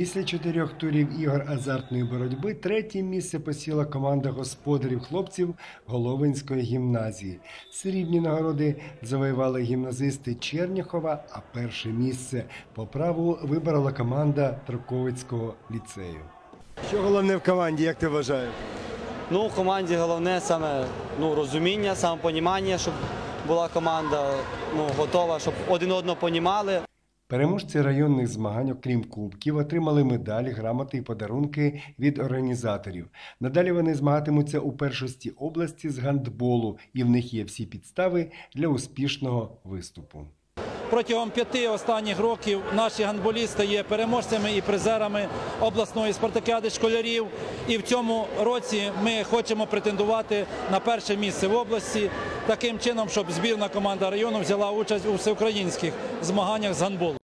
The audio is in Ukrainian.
Після чотирьох турів ігор азартної боротьби третє місце посіла команда господарів хлопців Головинської гімназії. Срібні нагороди завоювали гімназисти Черняхова, а перше місце по праву вибрала команда Троковицького ліцею. Що головне в команді, як ти вважаєш? Ну, в команді головне саме ну, розуміння, самопонімання, щоб була команда ну, готова, щоб один одного понімали. Переможці районних змагань, окрім кубків, отримали медалі, грамоти і подарунки від організаторів. Надалі вони змагатимуться у першості області з гандболу, і в них є всі підстави для успішного виступу. Протягом п'яти останніх років наші гандболісти є переможцями і призерами обласної спартакіади школярів. І в цьому році ми хочемо претендувати на перше місце в області, таким чином, щоб збірна команда району взяла участь у всеукраїнських змаганнях з гандболу.